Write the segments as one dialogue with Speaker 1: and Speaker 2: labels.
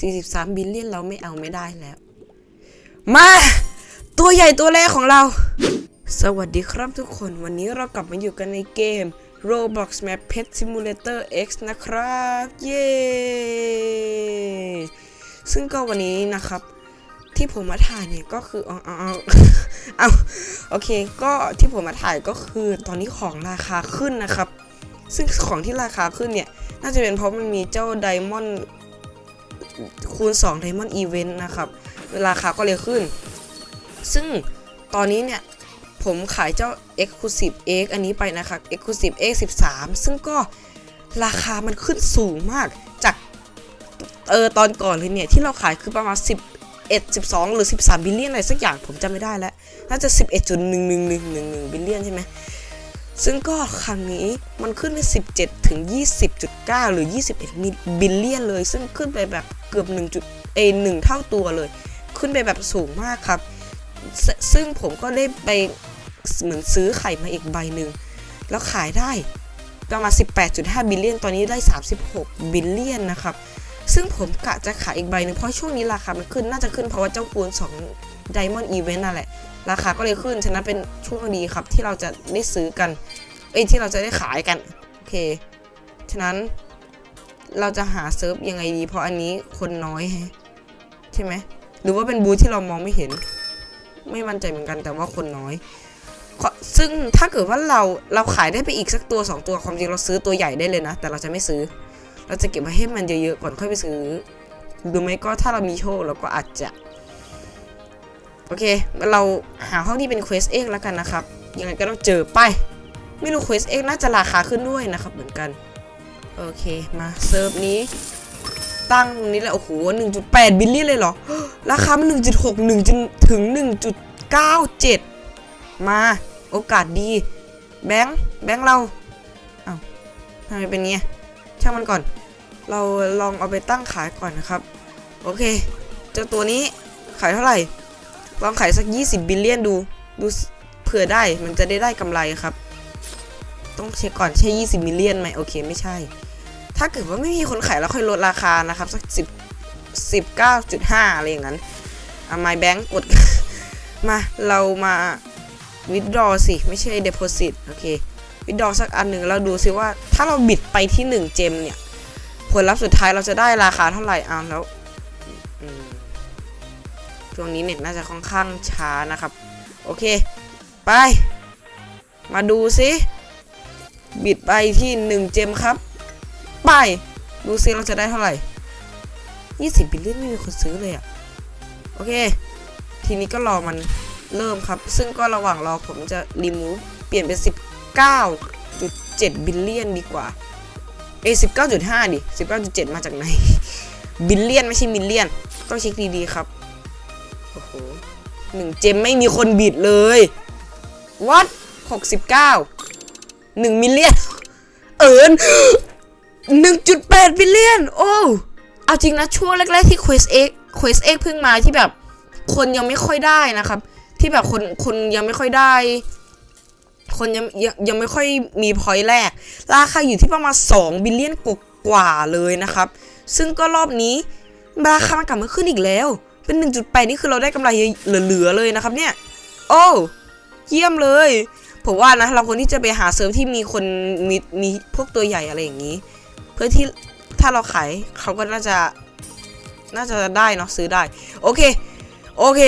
Speaker 1: 43 บิลเลียนเราไม่เอาไม่ได้แล้ว มา ตัวใหญ่ตัวแรกของเรา สวัสดีครับทุกคนวันนี้เรากลับมาอยู่กันในเกม Roblox Map Pet Simulator X นะครับ เย้ ซึ่งก็วันนี้นะครับ ที่ผมมาถ่ายเนี่ยก็คือเอาเอาเอาเอาโอเค ก็ที่ผมมาถ่ายก็คือตอนนี้ของราคาขึ้นนะครับ ซึ่งของที่ราคาขึ้นเนี่ย น่าจะเป็นเพราะมันมีเจ้าไดมอนด์ คูณ2ไดมอนด์อีเวนต์นะครับราคาก็เลยขึ้น ซึ่งตอนนี้เนี่ย ผมขายเจ้า Exclusive X อันนี้ไปนะครับ Exclusive X 13 ซึ่งก็ราคามันขึ้นสูงมากจากเออตอนก่อนเลยเนี่ย ที่เราขายคือประมาณ 11 12 หรือ 13 บิลเลียนอะไรสักอย่างผมจำไม่ได้แล้ว น่าจะ 11.1111บิลเลียนใช่ไหม ซึ่งก็ครั้งนี้มันขึ้นไป 17 ถึง 20.9 หรือ 21 บิลเลียนเลย ซึ่งขึ้นไปแบบเกือบ1จุดเอหนึ่งเท่าตัวเลย ขึ้นไปแบบสูงมากครับซซึ่งผมก็ได้ไปเหมือนซื้อไข่มาอีกใบหนึ่ง แล้วขายได้ประมาณ 18.5 บิลเลียน ตอนนี้ได้ 36 บิลเลียนนะครับ ซึ่งผมกะจะขายอีกใบหนึ่งเพราะช่วงนี้ราคามันขึ้นน่าจะขึ้นเพราะว่าเจ้าคูณ2 Diamond Event นั่นแหละ ราคาก็เลยขึ้นฉะนั้นเป็นช่วงดีครับที่เราจะได้ซื้อกัน เอ้ยที่เราจะได้ขายกัน โอเค ฉะนั้นเราจะหาเซิร์ฟยังไงดี เพราะอันนี้คนน้อยใช่ไหมหรือว่าเป็นบูธที่เรามองไม่เห็น ไม่มั่นใจเหมือนกันแต่ว่าคนน้อยซึ่งถ้าเกิดว่าเราเราขายได้ไปอีกสักตัว 2 ตัวความจริงเราซื้อตัวใหญ่ได้เลยนะ แต่เราจะไม่ซื้อ เราจะเก็บไว้ให้มันเยอะๆก่อนค่อยไปซื้อหรือไม่ก็ถ้าเรามีโชคเราก็อาจจะ โอเค เราหาห้องที่เป็นเควสเอกแล้วกันนะครับ ยังไงก็ต้องเจอไป ไม่รู้เควสเอกน่าจะราคาขึ้นด้วยนะครับเหมือนกัน โอเค มาเซิร์ฟนี้ ตั้งตรงนี้แหละโอ้โห 1.8 บิลเลียนเลยเหรอ ราคามัน 1.61จนถึง 1.97 มาโอกาสดี แบงค์แบงค์เรา เอา้าทำไมเป็นเงี้ย ช่างมันก่อน เราลองเอาไปตั้งขายก่อนนะครับ โอเค เจ้าตัวนี้ขายเท่าไหร่ ลองขายสัก 20 บิลเลียนดู ดูเผื่อได้ มันจะได้ได้กำไรครับ ต้องเช็คก่อนใช่ 20 มิลเลียนไหมโอเคไม่ใช่ ถ้าเกิดว่าไม่มีคนขายแล้วค่อยลดราคานะครับ สัก 10 19.5 อะไรอย่างนั้นอะ my bank กด มา เรามา withdraw สิ ไม่ใช่ deposit โอเค withdraw สักอันหนึ่งเราดูซิว่าถ้าเราบิดไปที่ 1 เจมเนี่ย ผลลัพธ์สุดท้ายเราจะได้ราคาเท่าไหร่อ้าวแล้วช่วงนี้เน็ตน่าจะค่อนข้างช้านะครับ โอเค ไป มาดูซิบิดไปที่ 1 เจมครับ ไป ดูซิเราจะได้เท่าไหร่ 20บิลเลียนไม่มีคนซื้อเลยอะโอเค ทีนี้ก็รอมันเริ่มครับ ซึ่งก็ระหว่างรอผมจะรีมูฟเปลี่ยนเป็น 19.7 บิลเลียนดีกว่า เอ19.5 ดิ 19.7 มาจากไหน บิลเลียนไม่ใช่มิลเลียน ต้องเช็คดีๆครับ โอ้โหหนึ่งเจมไม่มีคนบิดเลยวัดหกสิบเก้าหนึ่งมิลเลียน เอิญหนึ่งจุดแปดบิลเลียน โอ้ เอาจริงนะ ช่วงแรกๆที่ Quest X Quest X เพิ่งมาที่แบบ คนยังไม่ค่อยได้นะครับ ที่แบบคนคนยังไม่ค่อยได้ คนยังยังยังไม่ค่อยมีพอยต์แรก ราคาอยู่ที่ประมาณ 2 บิลเลียนกว่าเลยนะครับ ซึ่งก็รอบนี้ราคามันกลับมาขึ้นอีกแล้ว เป็น 1.8 นี่คือเราได้กำไรเหลือๆเลยนะครับเนี่ย โอ้เยี่ยมเลย ผมว่านะเราควรที่จะไปหาเซิร์ฟที่มีคนมีมีพวกตัวใหญ่อะไรอย่างนี้ เพื่อที่ถ้าเราขายเขาก็น่าจะน่าจะได้เนาะซื้อได้ โอเค โอเค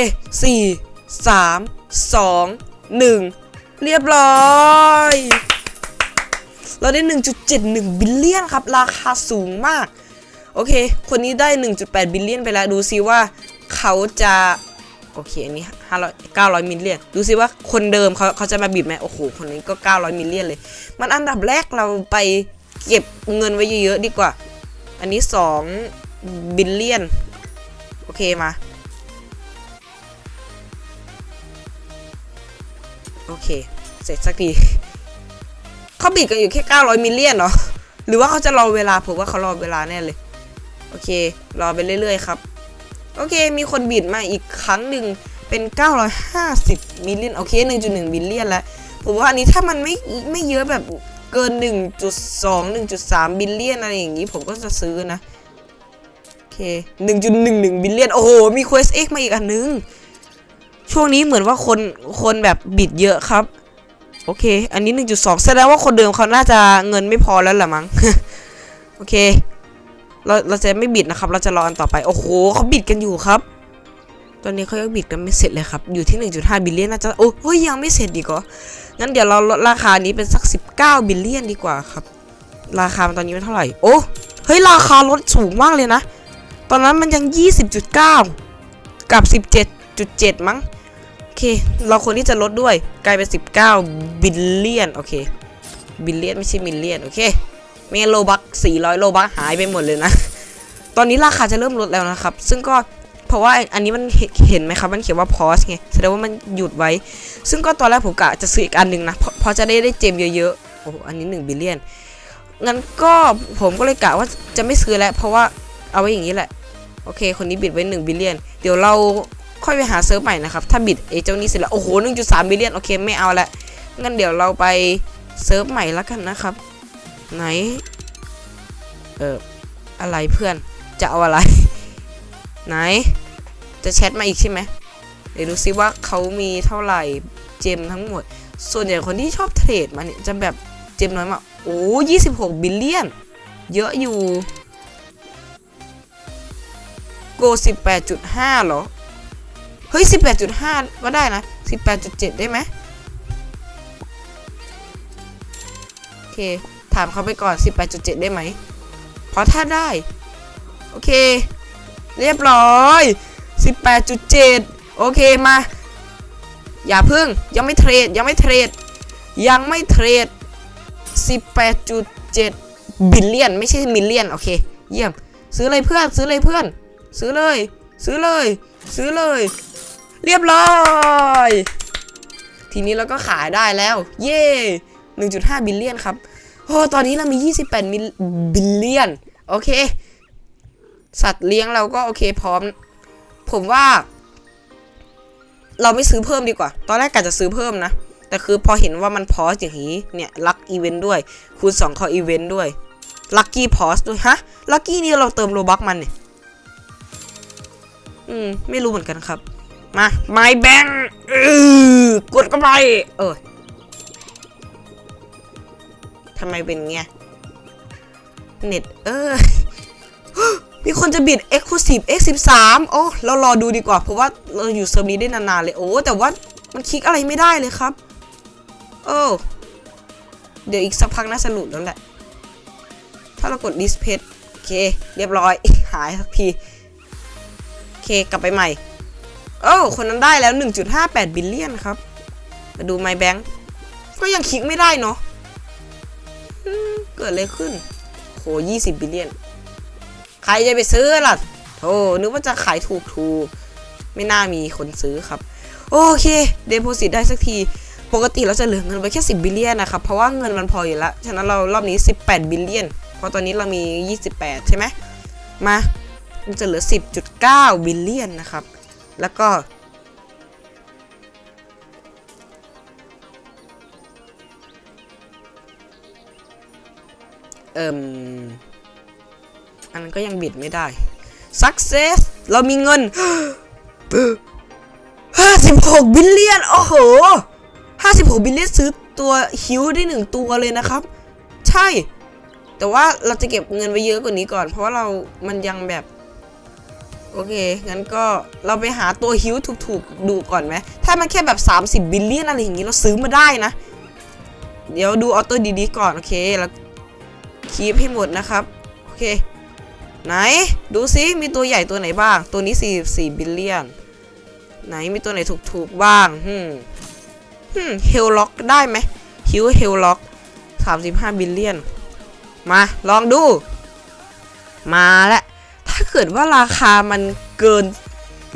Speaker 1: 4 3 2 1 เรียบร้อยเราได้ 1.71 บิลเลียนครับ ราคาสูงมาก โอเค คนนี้ได้ 1.8 บิลเลียนไปแล้ว ดูซิว่าเขาจะ โอเค อันนี้500 900 มิลเลียน ดูซิว่าคนเดิมเขาเขาจะมาบิดไหมโอ้โห คนนี้ก็ 900 มิลเลียนเลย มันอันดับแรกเราไปเก็บเงินไว้เยอะๆดีกว่า อันนี้ 2 บิลเลียน โอเค มา โอเค เสร็จสักทีเขาบิดกันอยู่แค่ 900 มิลเลียนเหรอ หรือว่าเขาจะรอเวลาผมว่าเขารอเวลาแน่เลย โอเค รอไปเรื่อยๆครับ โอเค มีคนบิดมาอีกครั้งหนึ่งเป็น 950 มิลเลียน โอเค 1.1บิลเลียนแล้ว ผมว่าอันนี้ถ้ามันไม่ไม่เยอะแบบเกิน 1.2 1.3 บิลเลียนอะไรอย่างนี้ผมก็จะซื้อนะ โอเคเค1.11 บิลเลียน โอ้โห มี Quest X มาอีกอันนึง ช่วงนี้เหมือนว่าคนคนแบบบิดเยอะครับ โอเค อันนี้ 1.2 แสดงว่าคนเดิมเขาน่าจะเงินไม่พอแล้วแหละมั้ง โอเค เราเราจะไม่บิดนะครับ เราจะรออันต่อไป โอ้โหเขาบิดกันอยู่ครับ ตอนนี้เขายังบิดกันไม่เสร็จเลยครับ อยู่ที่ 1.5 บิลเลียนน่าจะ โอ้ยยังไม่เสร็จดีกว่างั้นเดี๋ยวเราลดราคานี้เป็นสัก 19 บิลเลียนดีกว่าครับ ราคามันตอนนี้มันเท่าไหร่ โอ้ เฮ้ย ราคาลดสูงมากเลยนะ ตอนนั้นมันยัง 20.9 กับ 17.7 มั้ง เค เราควรที่จะลดด้วย กลายเป็น 19 บิลเลียน โอเค บิลเลียนไม่ใช่มิลเลียน โอเคไม่งั้นโลบัก400 โลบักหายไปหมดเลยนะ ตอนนี้ราคาจะเริ่มลดแล้วนะครับ ซึ่งก็เพราะว่าอันนี้มันเห็นไหมครับ มันเขียนว่า pause ไง แสดงว่ามันหยุดไว้ ซึ่งก็ตอนแรกผมกะจะซื้ออีกอันหนึ่งนะ เพราะเพราะจะได้ได้เจมเยอะๆ โอ้โหอันนี้ 1 บิลเลียน งั้นก็ผมก็เลยกะว่าจะไม่ซื้อแล้ว เพราะว่าเอาไว้อย่างนี้แหละ โอเค คนนี้บิดไว้ 1 บิลเลียน เดี๋ยวเรา ค่อยไปหาเซิร์ฟใหม่นะครับ ถ้าบิดไอ้เจ้านี้เสร็จแล้ว โอ้โห 1.3บิลเลียนโอเค ไม่เอาละงั้นเดี๋ยวเราไปเซิร์ฟใหม่แล้วกันนะครับ ไหน เอออะไรเพื่อนจะเอาอะไร ไหน จะแชทมาอีกใช่ไหมเดี๋ยวดูซิว่าเขามีเท่าไหร่เจมทั้งหมด ส่วนใหญ่คนที่ชอบเทรดมาเนี่ยจะแบบเจมน้อยมากโอ้ยี่สิบหกบิลเลียน เยอะอยู่ โกสิบแปดจุดห้าหรอ ฮ้ยสิบแปดจุดห้าก็ได้นะสิบแปดจุดเจ็ดได้ไหมโอเค ถามเขาไปก่อนสิบแปดจุดเจ็ดได้ไหมเพราะถ้าได้ โอเค เรียบร้อย18.7โอเคมา อย่าพึ่งยังไม่เทรดยังไม่เทรด ยังไม่เทรด18.7บิลเลียน ไม่ใช่มิลเลียน โอเค เยี่ยม ซื้อเลยเพื่อน ซื้อเลยเพื่อน ซื้อเลย ซื้อเลย ซื้อเลย เรียบร้อย ทีนี้เราก็ขายได้แล้ว เย่1.5บิลเลียนครับโอ้ตอนนี้เรามี 28 มิลบิลเลียน โอเค สัตว์เลี้ยงเราก็โอเคพร้อม ผมว่า เราไม่ซื้อเพิ่มดีกว่า ตอนแรกกะจะซื้อเพิ่มนะ แต่คือพอเห็นว่ามันพอสอย่างนี้ เนี่ย ลักอีเวนต์ด้วย คูณ2เขาอีเวนต์ด้วย ลักกี้พอสด้วย ฮะ ลักกี้นี่เราเติมโลบักมันเนี่ย อืม ไม่รู้เหมือนกันครับ มาไม้แบงเออกดเข้าไปเออทำไมเป็นเงี้ยเน็ตเออมีคนจะบิด Exclusive X13 โอ้เรารอดูดีกว่า เพราะว่าเราอยู่เซิร์ฟนี้ได้นานๆเลย โอ้ แต่ว่ามันคลิกอะไรไม่ได้เลยครับ โอ้เดี๋ยวอีกสักพักน่าจะหลุดแล้วแหละ ถ้าเรากด Display โอเค เรียบร้อย หายสักที โอเค กลับไปใหม่ โอ้คนนั้นได้แล้ว 1.58 บิลเลียนครับ มาดู My Bank ก็ยังคลิกไม่ได้เนาะเกิดอะไรขึ้น โห 20 บิลเลียน ใครจะไปซื้อล่ะโธ่นึกว่าจะขายถูกถูกไม่น่ามีคนซื้อครับ โอเค เดโพสิตได้สักที ปกติเราจะเหลือเงินไว้แค่ 10 บิลเลียนนะครับ เพราะว่าเงินมันพออยู่แล้ว ฉะนั้นเรารอบนี้ 18 บิลเลียน เพราะตอนนี้เรามี 28 ใช่ไหม มา มันจะเหลือ 10.9 บิลเลียนนะครับ แล้วก็เอิมอันนั้นก็ยังบิดไม่ได้ success เรามีเงิน56บิลเลียน โอ้โห56บิลเลียนซื้อตัวฮิวได้หนึ่งตัวเลยนะครับ ใช่ แต่ว่าเราจะเก็บเงินไว้เยอะกว่านี้ก่อน เพราะว่าเรามันยังแบบ โอเค งั้นก็เราไปหาตัวฮิวถูกๆ ดูก่อนไหม ถ้ามันแค่แบบ 30 บิลเลียนอะไรอย่างนี้เราซื้อมาได้นะ เดี๋ยวดูออโต้ดีๆก่อน โอเค แล้วคีบให้หมดนะครับ โอเค ไหน ดูซิมีตัวใหญ่ตัวไหนบ้าง ตัวนี้ 44 บิลเลียน ไหนมีตัวไหนถูกๆ บ้างฮึมฮึมเฮลล็อกได้ไหมฮิวเฮลล็อก 35 บิลเลียน มาลองดู มาแล้ว ถ้าเกิดว่าราคามันเกิน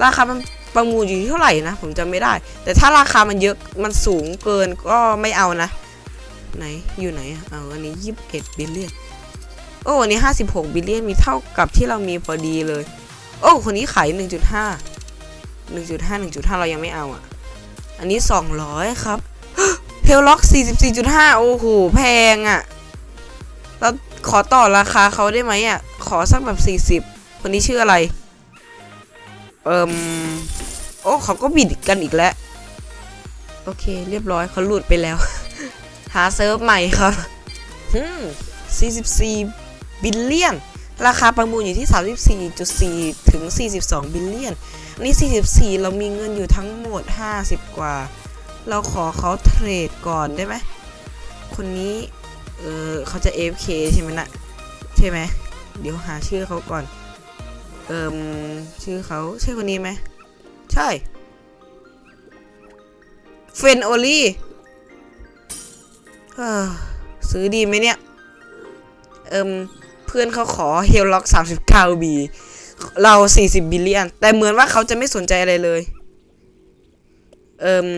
Speaker 1: ราคามันประมูลอยู่ที่เท่าไหร่นะ ผมจำไม่ได้ แต่ถ้าราคามันเยอะมันสูงเกินก็ไม่เอานะ ไหนอยู่ไหนเอาอันนี้21บิลเลียนโอ้อันนี้56บิลเลียนมีเท่ากับที่เรามีพอดีเลย โอ้คนนี้ขาย1.5 1.5 1.5เรายังไม่เอาอะ อันนี้200ครับเฮลล็อก44.5โอ้โหแพงอะเราขอต่อราคาเขาได้ไหมอะ ขอสักแบบ40คน คนนี้ชื่ออะไร เอิมโอ้เขาก็บิดกันอีกแล้ว โอเค เรียบร้อยเขาหลุดไปแล้ว หาเซิร์ฟใหม่ครับอืม44 บิลเลียน ราคาประมูลอยู่ที่ 34.4 ถึง 42 บิลเลียนอันนี้ 44 เรามีเงินอยู่ทั้งหมด 50 กว่า เราขอเขาเทรดก่อนได้ไหม คนนี้ เออเขาจะ AFK ใช่ไหมนะใช่ไหม เดี๋ยวหาชื่อเขาก่อน เอิมชื่อเขาใช่คนนี้ไหม ใช่ เฟนโอลี่เออซื้อดีไหมเนี่ย เอิมเพื่อนเขาขอเฮลล็อก 39 บี เรา 40 บิลเลียน แต่เหมือนว่าเขาจะไม่สนใจอะไรเลย เอิม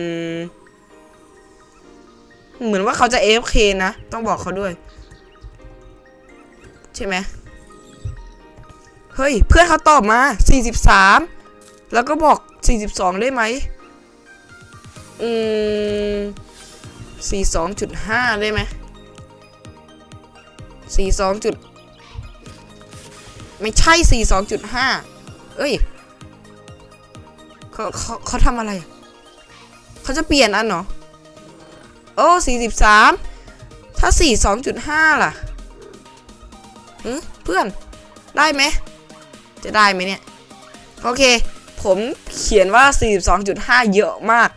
Speaker 1: เหมือนว่าเขาจะ AFK นะ ต้องบอกเขาด้วย ใช่ไหม เฮ้ย เพื่อนเขาตอบมา 43 แล้วก็บอก 42 ได้ไหม อืม 42.5 ได้ไหม 42 จุด ไม่ใช่ 42.5 เอ้ยเขาเขาเขาทำอะไร เขาจะเปลี่ยนอันเหรอ โอ้ 43 ถ้า 42.5 ล่ะเพื่อน ได้ไหม จะได้ไหมเนี่ย โอเค ผมเขียนว่า 42.5 เยอะมาก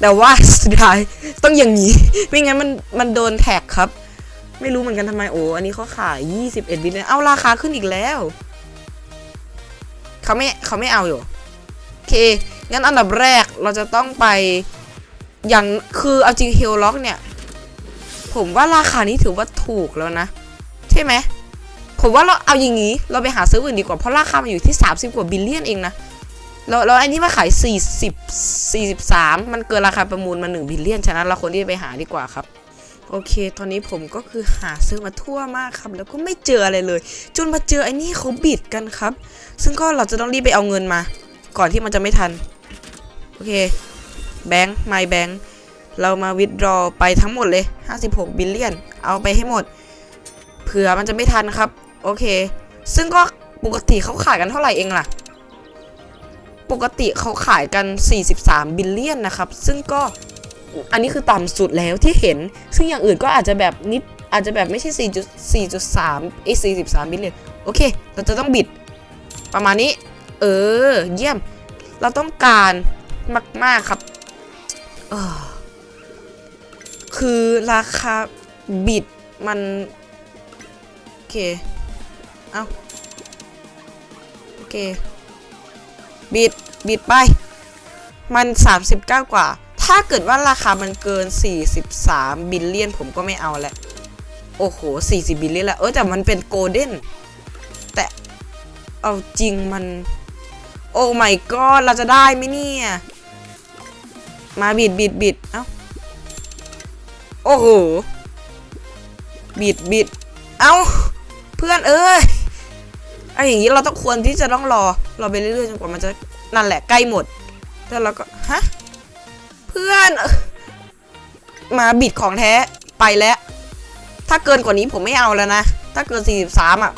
Speaker 1: แต่ว่าสุดท้ายต้องอย่างนี้ ไม่งั้นมันมันโดนแท็กครับ ไม่รู้เหมือนกันทำไมโอ้อันนี้เขาขาย 21 บิลเลยนเอาราคาขึ้นอีกแล้วเขาไม่เขาไม่เอาอยู่โอเค งั้นอันดับแรกเราจะต้องไปอย่างคือเอาจริงเฮลล็อกเนี่ย ผมว่าราคานี้ถือว่าถูกแล้วนะ ใช่ไหม ผมว่าเราเอาอย่างนี้ เราไปหาซื้ออื่นดีกว่า เพราะราคามันอยู่ที่ 30 กว่าบิลเลียนเองนะแล้วแล้วอันนี้มาขาย 40 43 มันเกินราคาประมูลมา 1 บิลเลียน ฉะนั้นเราควรที่จะไปหาดีกว่าครับ โอเค ตอนนี้ผมก็คือหาซื้อมาทั่วมากครับ แล้วก็ไม่เจออะไรเลย จนมาเจอไอ้นี่เขาบิดกันครับ ซึ่งก็เราจะต้องรีบไปเอาเงินมา ก่อนที่มันจะไม่ทัน โอเค แบงค์ไมแบงค์เรามาวิดรอไปทั้งหมดเลย 56 บิลเลียน เอาไปให้หมด เผื่อมันจะไม่ทันครับ โอเค ซึ่งก็ปกติเขาขายกันเท่าไหร่เองล่ะ ปกติเขาขายกัน 43 บิลเลียนนะครับ ซึ่งก็อันนี้คือต่ำสุดแล้วที่เห็น ซึ่งอย่างอื่นก็อาจจะแบบนิดอาจจะแบบไม่ใช่ 4.4.3เอ้43 บิลเลียน โอเค เราจะต้องบิดประมาณนี้ เออ เยี่ยม เราต้องการมาก ๆ ครับ เออคือราคาบิดมัน โอเค เอาโอเค บิด บิดไป มัน 39 กว่า ถ้าเกิดว่าราคามันเกิน 43 บิลเลียนผมก็ไม่เอาแหละ โอ้โห 40 บิลเลียนแล้ว เออแต่มันเป็นโกลเด้น แต่เอาจริงมัน โอ้ my god เราจะได้ไหมเนี่ย มาบิดบิดบิดเอ้า โอ้โห บิดบิด เอ้า เพื่อนเอ้ย ไอ้อย่างนี้เราต้องควรที่จะต้องรอรอไปเรื่อยๆจนกว่ามันจะนั่นแหละใกล้หมดแล้วเราก็ฮะเพื่อนมาบิดของแท้ไปแล้ว ถ้าเกินกว่านี้ผมไม่เอาแล้วนะ ถ้าเกิน 43 อะ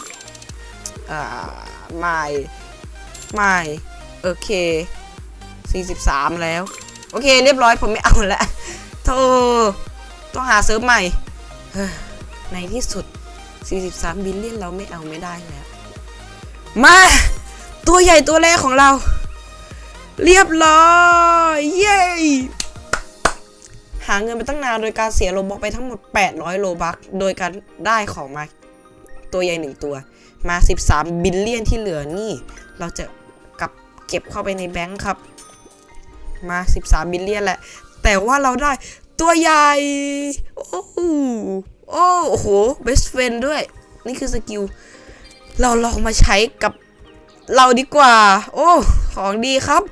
Speaker 1: อ่าไม่ไม่โอเค 43 แล้ว โอเค เรียบร้อยผมไม่เอาแล้วโธ่ต้องหาเซิร์ฟใหม่ในที่สุด 43 บิลเลียนเราไม่เอาไม่ได้แล้ว มา ตัวใหญ่ตัวแรกของเรา เรียบร้อย เย้หาเงินไปตั้งนานโดยการเสียโลบอกไปทั้งหมด 800 โลบักโดยการได้ของมาตัวใหญ่หนึ่งตัว มา 13 บิลเลียนที่เหลือนี่ เราจะกลับเก็บเข้าไปในแบงค์ครับ มา 13 บิลเลียนแหละ แต่ว่าเราได้ตัวใหญ่ โอ้โหโอ้โห best friend ด้วย นี่คือสกิล เราลองมาใช้กับเราดีกว่า โอ้ ของดีครับ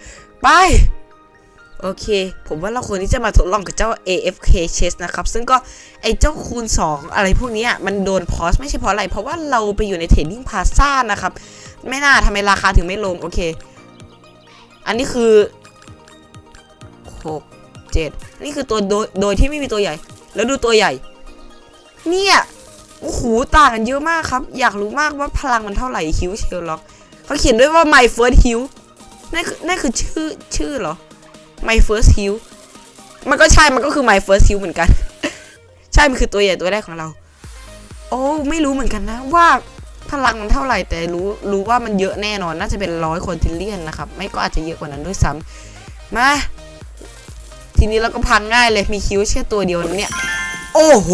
Speaker 1: ไป โอเค ผมว่าเราควรที่จะมาทดลองกับเจ้า AFK Chess นะครับ ซึ่งก็ไอเจ้าคูณ 2 อะไรพวกนี้มันโดนพอสไม่ใช่เพราะอะไร เพราะว่าเราไปอยู่ในเทรดดิ้งพาซ่านะครับ ไม่น่าทำไมราคาถึงไม่ลง โอเค อันนี้คือ 6 7 นี่คือตัวโดยโดยที่ไม่มีตัวใหญ่ แล้วดูตัวใหญ่ เนี่ย โอ้โหต่างกันเยอะมากครับ อยากรู้มากว่าพลังมันเท่าไหร่คิวเชลล็อกเขาเขียนด้วยว่า my first heal นั่นคือนั่นคือชื่อชื่อเหรอ my first heal มันก็ใช่มันก็คือ my first heal เหมือนกัน ใช่มันคือตัวใหญ่ตัวแรกของเรา โอ้ไม่รู้เหมือนกันนะ ว่าพลังมันเท่าไหร่แต่รู้รู้ว่ามันเยอะแน่นอนน่าจะเป็นร้อยคนทิลเลียนนะครับ ไม่ก็อาจจะเยอะกว่านั้นด้วยซ้ำมาทีนี้เราก็พังง่ายเลยมีคิวแค่ตัวเดียวนเนี่ย โอ้โห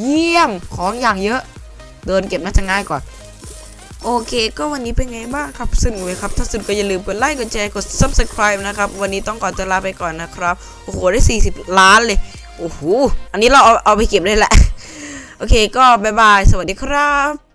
Speaker 1: เยี่ยมของอย่างเยอะ เดินเก็บน่าจะง่ายกว่าโอเค ก็วันนี้เป็นไงบ้างครับสนุกเลยครับ ถ้าสนุกก็อย่าลืมกดไลค์กดแชร์กด subscribe นะครับ วันนี้ต้องก่อนจะลาไปก่อนนะครับ โอ้โห ได้ 40 ล้านเลย โอ้โห อันนี้เราเอาเอาไปเก็บเลยแหละ โอเค ก็บายบาย สวัสดีครับ